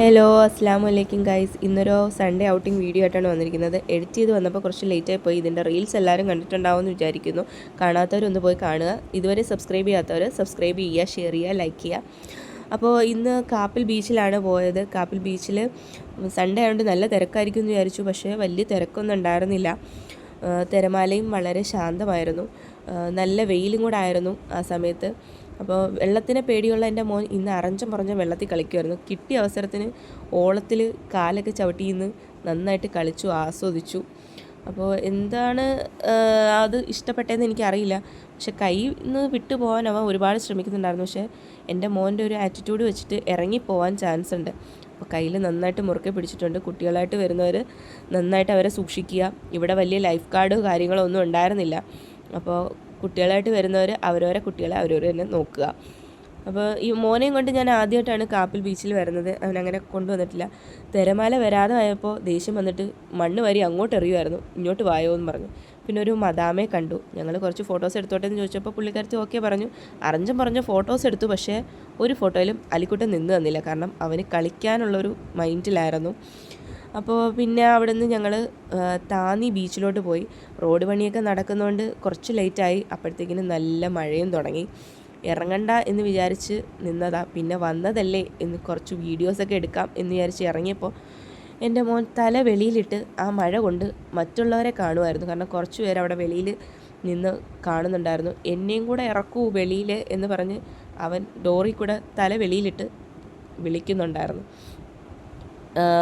Hello അസ്സാം വലൈക്കും guys ഇന്നൊരു സൺഡേ ഔട്ടിംഗ് വീഡിയോ ആയിട്ടാണ് വന്നിരിക്കുന്നത്. എഡിറ്റ് ചെയ്ത് വന്നപ്പോൾ കുറച്ച് ലേറ്റായി പോയി. ഇതിന്റെ റീൽസ് എല്ലാവരും കണ്ടിട്ടുണ്ടാവും എന്ന് വിചാരിക്കുന്നു. കാണാത്തവരൊന്ന് പോയി കാണുക. ഇതുവരെ സബ്സ്ക്രൈബ് ചെയ്യാത്തവർ സബ്സ്ക്രൈബ് ചെയ്യുക ഷെയർ ചെയ്യുക ലൈക്ക് ചെയ്യുക. അപ്പോൾ ഇന്ന് കാപ്പിൽ ബീച്ചിലാണ് പോയത്. കാപ്പിൽ ബീച്ചിൽ സൺഡേ ആയതുകൊണ്ട് നല്ല തിരക്കായിരിക്കും എന്ന് വിചാരിച്ചു. പക്ഷേ വലിയ തിരക്കൊന്നും ഉണ്ടായിരുന്നില്ല. തിരമാലയും വളരെ ശാന്തമായിരുന്നു. നല്ല വെയിലും കൂടെ ആയിരുന്നു ആ സമയത്ത്. അപ്പോൾ വെള്ളത്തിനെ പേടിയുള്ള എന്റെ മോൻ ഇന്ന് അറഞ്ചം പറഞ്ഞ വെള്ളത്തിൽ കളിക്കുമായിരുന്നു കിട്ടിയ അവസരത്തിന് ഓളത്തിൽ കാലൊക്കെ ചവിട്ടി നിന്ന് നന്നായിട്ട് കളിച്ചു ആസ്വദിച്ചു. അപ്പോൾ എന്താണ് അത് ഇഷ്ടപ്പെട്ടതെന്ന് എനിക്കറിയില്ല. പക്ഷെ കൈ നിന്ന് വിട്ടു പോകാൻ അവൻ ഒരുപാട് ശ്രമിക്കുന്നുണ്ടായിരുന്നു. പക്ഷേ എന്റെ മോന്റെ ഒരു ആറ്റിറ്റ്യൂഡ് വെച്ചിട്ട് ഇറങ്ങിപ്പോവാൻ ചാൻസ് ഉണ്ട്. അപ്പോൾ കയ്യിൽ നന്നായിട്ട് മുറുക്കെ പിടിച്ചിട്ടുണ്ട്. കുട്ടികളായിട്ട് വരുന്നവർ നന്നായിട്ട് അവരെ സൂക്ഷിക്കുക. ഇവിടെ വലിയ ലൈഫ് ഗാർഡ് കാര്യങ്ങളോ ഒന്നും ഉണ്ടായിരുന്നില്ല. അപ്പോൾ കുട്ടികളായിട്ട് വരുന്നവർ അവരവരെ കുട്ടികളെ അവരവർ തന്നെ നോക്കുക. അപ്പോൾ ഈ മോനെയും കൊണ്ട് ഞാൻ ആദ്യമായിട്ടാണ് കാപ്പിൽ ബീച്ചിൽ വരുന്നത്. അവൻ അങ്ങനെ കൊണ്ടുവന്നിട്ടില്ല. തിരമാല വരാതെ ആയപ്പോൾ ദേഷ്യം വന്നിട്ട് മണ്ണ് വരി അങ്ങോട്ട് എറിയുമായിരുന്നു ഇങ്ങോട്ട് വായോ എന്ന് പറഞ്ഞു. പിന്നെ ഒരു മദാമയെ കണ്ടു. ഞങ്ങൾ കുറച്ച് ഫോട്ടോസ് എടുത്തോട്ടെ എന്ന് ചോദിച്ചപ്പോൾ പുള്ളിക്കാരത്തി ഓക്കെ പറഞ്ഞു. അറിഞ്ഞും പറഞ്ഞ ഫോട്ടോസ് എടുത്തു. പക്ഷേ ഒരു ഫോട്ടോയിലും അലിക്കുട്ടൻ നിന്ന് തന്നില്ല. കാരണം അവന് കളിക്കാനുള്ളൊരു മൈൻഡിലായിരുന്നു. അപ്പോൾ പിന്നെ അവിടെ നിന്ന് ഞങ്ങൾ താന്നി ബീച്ചിലോട്ട് പോയി. റോഡ് പണിയൊക്കെ നടക്കുന്നതുകൊണ്ട് കുറച്ച് ലേറ്റായി. അപ്പോഴത്തേക്കിനും നല്ല മഴയും തുടങ്ങി. ഇറങ്ങണ്ട എന്ന് വിചാരിച്ച് നിന്നതാ. പിന്നെ വന്നതല്ലേ എന്ന് കുറച്ച് വീഡിയോസൊക്കെ എടുക്കാം എന്ന് വിചാരിച്ച് ഇറങ്ങിയപ്പോൾ എന്റെ മോൻ തല വെളിയിലിട്ട് ആ മഴ കൊണ്ട് മറ്റുള്ളവരെ കാണുമായിരുന്നു. കാരണം കുറച്ച് പേര് അവിടെ വെളിയിൽ നിന്ന് കാണുന്നുണ്ടായിരുന്നു. എന്നെയും കൂടെ ഇറക്കൂ വെളിയിൽ എന്ന് പറഞ്ഞ് അവൻ ഡോറിൽ കൂടെ തല വെളിയിലിട്ട് വിളിക്കുന്നുണ്ടായിരുന്നു.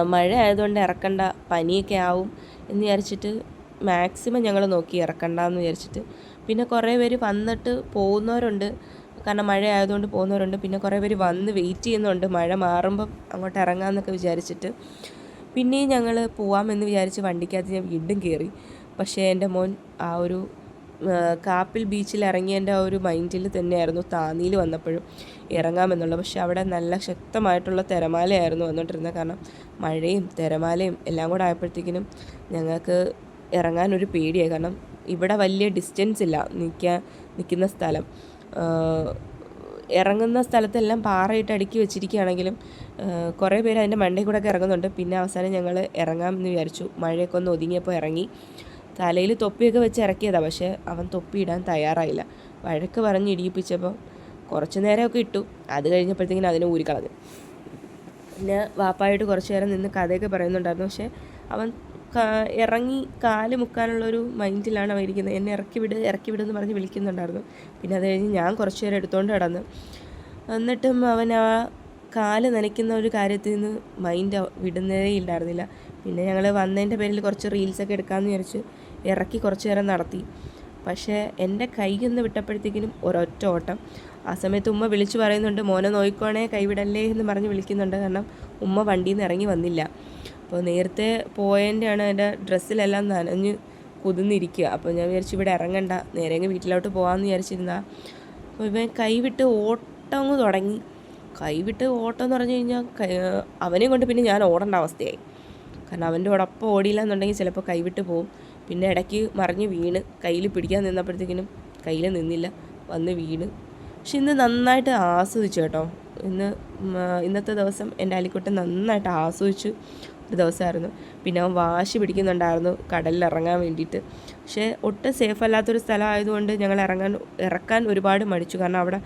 മഴ ആയതുകൊണ്ട് ഇറക്കണ്ട പനിയൊക്കെ ആവും എന്ന് വിചാരിച്ചിട്ട് മാക്സിമം ഞങ്ങൾ നോക്കി ഇറക്കണ്ട എന്ന് വിചാരിച്ചിട്ട്. പിന്നെ കുറേ പേര് വന്നിട്ട് പോകുന്നവരുണ്ട്. കാരണം മഴ ആയതുകൊണ്ട് പോകുന്നവരുണ്ട്. പിന്നെ കുറേ പേര് വന്ന് വെയിറ്റ് ചെയ്യുന്നുണ്ട്. മഴ മാറുമ്പം അങ്ങോട്ട് ഇറങ്ങാമെന്നൊക്കെ വിചാരിച്ചിട്ട്. പിന്നെയും ഞങ്ങൾ പോവാമെന്ന് വിചാരിച്ച് വണ്ടിക്കകത്ത് ഞാൻ വീണ്ടും കയറി പക്ഷേ എന്റെ മോൻ ആ ഒരു കാപ്പിൽ ബീച്ചിൽ ഇറങ്ങിയതിന്റെ ആ ഒരു മൈൻഡിൽ തന്നെയായിരുന്നു താന്നിയിൽ വന്നപ്പോഴും ഇറങ്ങാമെന്നുള്ളത് പക്ഷേ അവിടെ നല്ല ശക്തമായിട്ടുള്ള തിരമാലയായിരുന്നു വന്നുകൊണ്ടിരുന്നത്. കാരണം മഴയും തിരമാലയും എല്ലാം കൂടെ ആയപ്പോഴത്തേക്കിനും ഞങ്ങൾക്ക് ഇറങ്ങാനൊരു പേടിയായി. കാരണം ഇവിടെ വലിയ ഡിസ്റ്റൻസ് ഇല്ല നിൽക്കാൻ നിൽക്കുന്ന സ്ഥലം. ഇറങ്ങുന്ന സ്ഥലത്തെല്ലാം പാറയിട്ട് അടുക്കി വെച്ചിരിക്കുകയാണെങ്കിലും കുറേ പേര് അതിന്റെ മണ്ടയിൽ കൂടെ ഒക്കെ ഇറങ്ങുന്നുണ്ട്. പിന്നെ അവസാനം ഞങ്ങൾ ഇറങ്ങാമെന്ന് വിചാരിച്ചു. മഴയൊക്കെ ഒന്ന് ഒതുങ്ങിയപ്പോൾ ഇറങ്ങി. തലയിൽ തൊപ്പിയൊക്കെ വെച്ച് ഇറക്കിയതാണ് പക്ഷേ അവൻ തൊപ്പി ഇടാൻ തയ്യാറായില്ല. വഴക്ക് പറഞ്ഞ് ഇടിയിപ്പിച്ചപ്പോൾ കുറച്ച് നേരമൊക്കെ ഇട്ടു. അത് കഴിഞ്ഞപ്പോഴത്തേക്കിനും അതിനെ ഊരിക്കളഞ്ഞു. പിന്നെ വാപ്പായിട്ട് കുറച്ച് നേരം നിന്ന് കഥയൊക്കെ പറയുന്നുണ്ടായിരുന്നു. പക്ഷേ അവൻ ഇറങ്ങി കാൽ മുക്കാനുള്ളൊരു മൈൻഡിലാണ് അവൻ ഇരിക്കുന്നത്. എന്നെ ഇറക്കി വിട് ഇറക്കി വിട് എന്ന് പറഞ്ഞ് വിളിക്കുന്നുണ്ടായിരുന്നു. പിന്നെ അത് കഴിഞ്ഞ് ഞാൻ കുറച്ച് നേരം എടുത്തുകൊണ്ട് കിടന്ന് എന്നിട്ടും അവൻ ആ കാൽ നനയ്ക്കുന്ന ഒരു കാര്യത്തിൽ നിന്ന് മൈൻഡ് വിടുന്നതേ ഇല്ലായിരുന്നില്ല. പിന്നെ ഞങ്ങൾ വന്നതിന്റെ പേരിൽ കുറച്ച് റീൽസൊക്കെ എടുക്കാമെന്ന് വിചാരിച്ച് ഇറക്കി കുറച്ച് നേരം നടത്തി. പക്ഷേ എന്റെ കൈ ഒന്ന് വിട്ടപ്പോഴത്തേക്കിനും ഒരൊറ്റ ഓട്ടം. ആ സമയത്ത് ഉമ്മ വിളിച്ചു പറയുന്നുണ്ട് മോനെ നോയിക്കോണേ കൈവിടല്ലേ എന്ന് പറഞ്ഞ് വിളിക്കുന്നുണ്ട്. കാരണം ഉമ്മ വണ്ടിയിൽ നിന്ന് ഇറങ്ങി വന്നില്ല. അപ്പോൾ നേരത്തെ പോയതിന്റെയാണ് എന്റെ ഡ്രസ്സിലെല്ലാം നനഞ്ഞ് കുതിന്നിരിക്കുക അപ്പോൾ ഞാൻ വിചാരിച്ചു ഇവിടെ ഇറങ്ങണ്ട നേരെ വീട്ടിലോട്ട് പോകാമെന്ന് വിചാരിച്ചിരുന്ന. അപ്പോൾ ഇവൻ കൈവിട്ട് ഓട്ടം തുടങ്ങി. കൈവിട്ട് ഓട്ടം എന്ന് പറഞ്ഞു കഴിഞ്ഞാൽ അവനെ കൊണ്ട് പിന്നെ ഞാൻ ഓടേണ്ട അവസ്ഥയായി. കാരണം അവന്റെ ഒടൊപ്പം ഓടിയില്ല എന്നുണ്ടെങ്കിൽ ചിലപ്പോൾ കൈവിട്ട് പോവും. പിന്നെ ഇടയ്ക്ക് മറിഞ്ഞ് വീണ് കയ്യിൽ പിടിക്കാൻ നിന്നപ്പോഴത്തേക്കിനും കയ്യിൽ നിന്നില്ല വന്ന് വീണ്. പക്ഷെ ഇന്ന് നന്നായിട്ട് ആസ്വദിച്ചു കേട്ടോ. ഇന്ന് ഇന്നത്തെ ദിവസം എന്റെ അലിക്കുട്ടൻ നന്നായിട്ട് ആസ്വദിച്ചു ഒരു ദിവസമായിരുന്നു. പിന്നെ അവൻ വാശി പിടിക്കുന്നുണ്ടായിരുന്നു കടലിൽ ഇറങ്ങാൻ വേണ്ടിയിട്ട്. പക്ഷേ ഒട്ടും സേഫ് അല്ലാത്തൊരു സ്ഥലമായതുകൊണ്ട് ഞങ്ങൾ ഇറങ്ങാൻ ഇറക്കാൻ ഒരുപാട് മടിച്ചു. കാരണം അവിടെ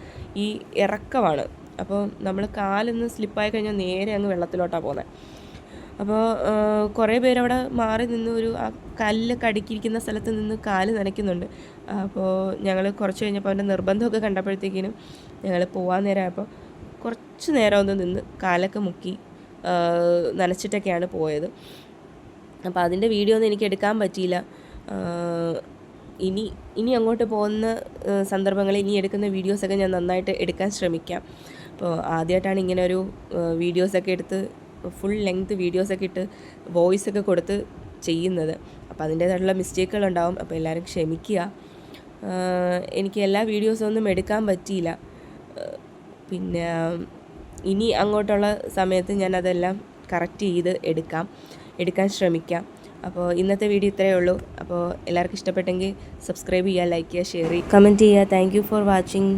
ഈ ഇറക്കമാണ്. അപ്പോൾ നമ്മൾ കാലൊന്ന് സ്ലിപ്പായി കഴിഞ്ഞാൽ നേരെ അങ്ങ് വെള്ളത്തിലോട്ടാണ് പോകുന്നത്. അപ്പോൾ കുറേ പേരവിടെ മാറി നിന്ന് ഒരു ആ കല്ലൊക്കെ അടുക്കിയിരിക്കുന്ന സ്ഥലത്ത് നിന്ന് കാൽ നനയ്ക്കുന്നുണ്ട്. അപ്പോൾ ഞങ്ങൾ കുറച്ച് കഴിഞ്ഞപ്പോൾ അവന്റെ നിർബന്ധമൊക്കെ കണ്ടപ്പോഴത്തേക്കിനും ഞങ്ങൾ പോകാൻ നേരമായപ്പോൾ കുറച്ച് നേരം ഒന്ന് നിന്ന് കാലൊക്കെ മുക്കി നനച്ചിട്ടൊക്കെയാണ് പോയത്. അപ്പോൾ അതിന്റെ വീഡിയോ ഒന്നും എനിക്ക് എടുക്കാൻ പറ്റിയില്ല. ഇനി ഇനി അങ്ങോട്ട് പോകുന്ന സന്ദർഭങ്ങളിൽ ഇനി എടുക്കുന്ന വീഡിയോസൊക്കെ ഞാൻ നന്നായിട്ട് എടുക്കാൻ ശ്രമിക്കാം. അപ്പോൾ ആദ്യമായിട്ടാണ് ഇങ്ങനെ ഒരു വീഡിയോസൊക്കെ എടുത്ത് ഫുൾ ലെങ്ത് വീഡിയോസൊക്കെ ഇട്ട് വോയിസ് ഒക്കെ കൊടുത്ത് ചെയ്യുന്നത്. അപ്പോൾ അതിന്റേതായിട്ടുള്ള മിസ്റ്റേക്കുകൾ ഉണ്ടാവും അപ്പോൾ എല്ലാവരും ക്ഷമിക്കുക. എനിക്ക് എല്ലാ വീഡിയോസും ഒന്നും എടുക്കാൻ പറ്റിയില്ല. പിന്നെ ഇനി അങ്ങോട്ടുള്ള സമയത്ത് ഞാൻ അതെല്ലാം കറക്റ്റ് ചെയ്ത് എടുക്കാം. എടുക്കാൻ ശ്രമിക്കാം. അപ്പോൾ ഇന്നത്തെ വീഡിയോ ഇത്രയേ ഉള്ളൂ. അപ്പോൾ എല്ലാവർക്കും ഇഷ്ടപ്പെട്ടെങ്കിൽ സബ്സ്ക്രൈബ് ചെയ്യുക ലൈക്ക് ചെയ്യുക ഷെയർ ചെയ്യുക. കമന്റ് ചെയ്യുക. Thank for watching